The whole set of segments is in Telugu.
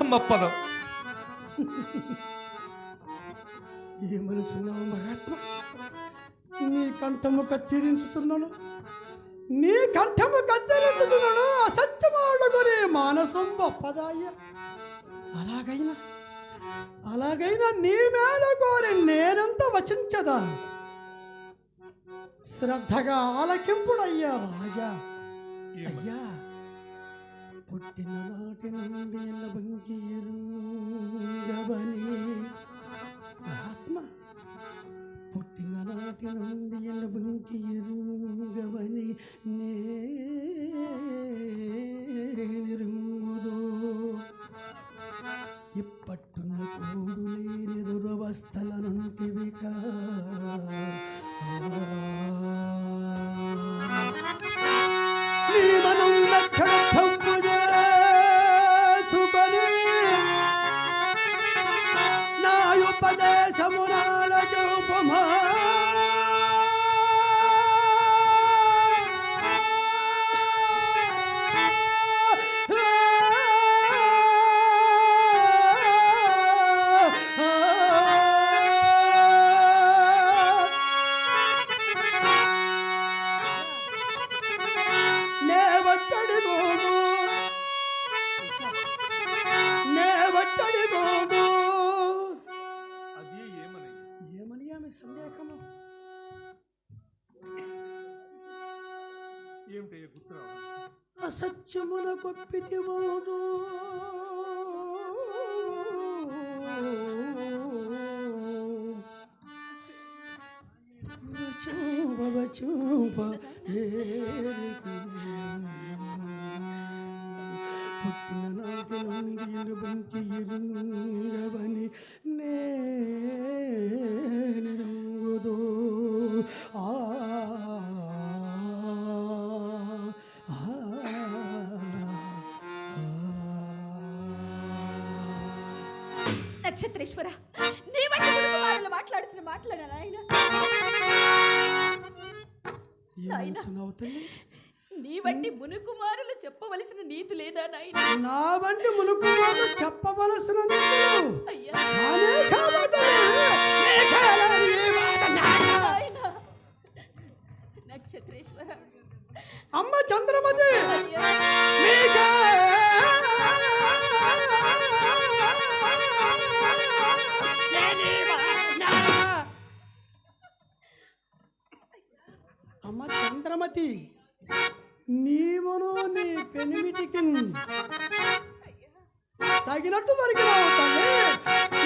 ఒప్పదు ఏమనుచున్నావు మహాత్మ? నీ కంఠము కత్తిరించుచున్నాను. నీ కంఠము కత్తిరించుచున్నాను. అసత్యమాడుకొని మానసం గొప్పదాయ అలాగైనా అలాగైనా నీ మేల కోరి నేనంత వచించదా? శ్రద్ధగా ఆలకింపుడయ్యా రాజా. అయ్యా മുത്തിനാട്ടിനുണ്ട് എന്ന ഭംഗിയിരുന്നു ಒಪ್ಪಿದೆವೋದು ಚೂಪ ಚೂಪ ಹೇ నక్షత్రేశ్వర నీ వంటి కుమారులు మాట్లాడుతున్న మాట్లాడా నాయన. నీ వంటి మునుకుమారులు చెప్పవలసిన నీతి లేదా నాయన? నా వంటి మునుకు వాళ్ళు చెప్పవలసిన అయ్యా. となりかなおさね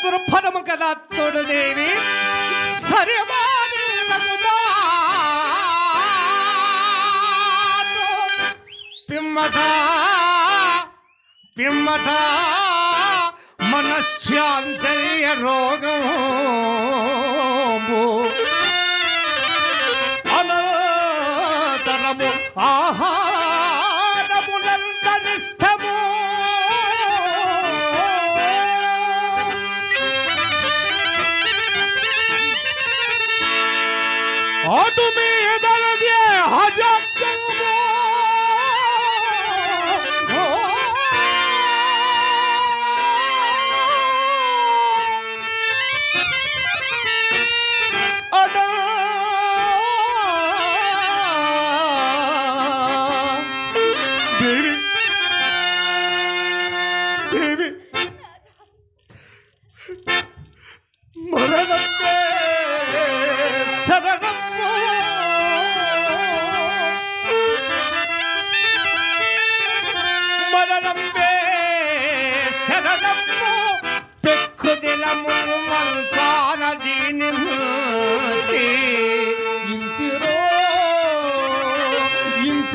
కడుంగడ దుర్ఫలము కదా చూడు దేవి. సరివానిల్లగు పిమ్మట పిమ్మట మనశ్చాంతర్య రోగము. అనంతరము ఆహా ও তুমি এদারে দিয়ে হাজার Baby.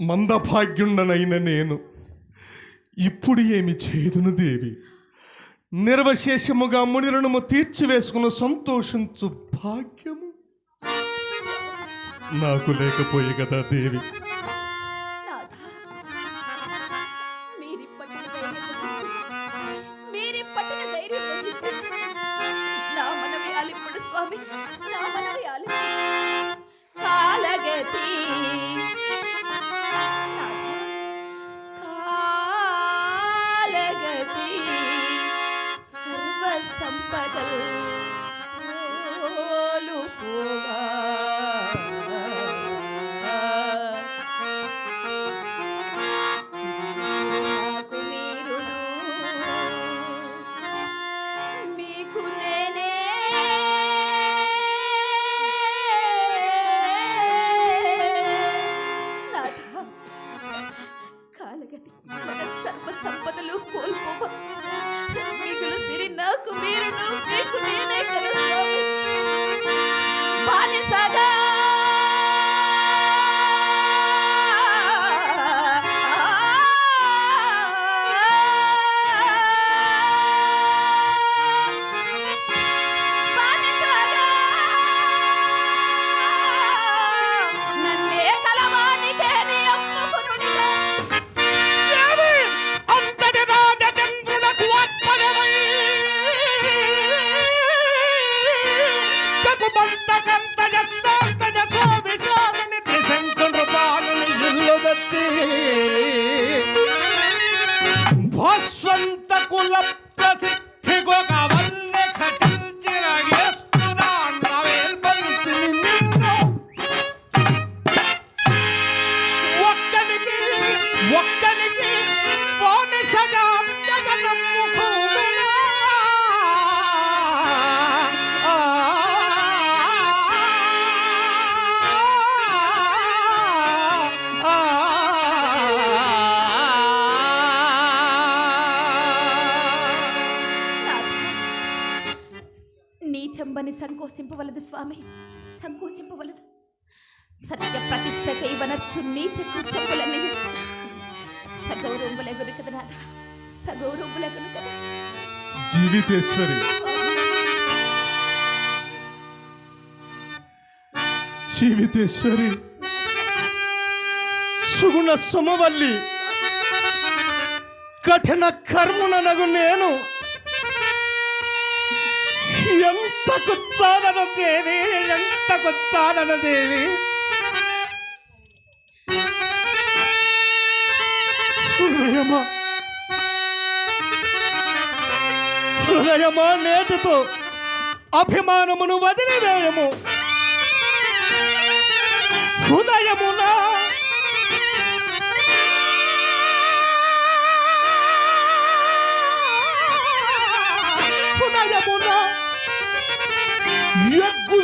మందభాగ్యుండనైన నేను. ఇప్పుడు ఏమి చేదును దేవి? నిర్వశేషముగా మునిరణము తీర్చివేసుకుని సంతోషించు భాగ్యము. నాకు లేకపోయి కదా దేవి. స్వామి 嘉佑 సంకోచింపవలదు స్వామి సంకోచింపవలదు. సత్య ప్రతిష్ట వనర్చు నీచ చెక్కు చెంబులని సగౌరవములగును కదా నాథ సగౌరవములగును కదా. జీవితేశ్వరి. జీవితేశ్వరి. సుగుణ సుమవల్లి. కఠిన కర్ముననగు నేను. ఎంత కూర్చోనను దేవి ఎంత కూర్చోనను దేవి హృదయమా హృదయమా నేటితో అభిమానమును వదిలివేయము. హృదయమునా Yok bu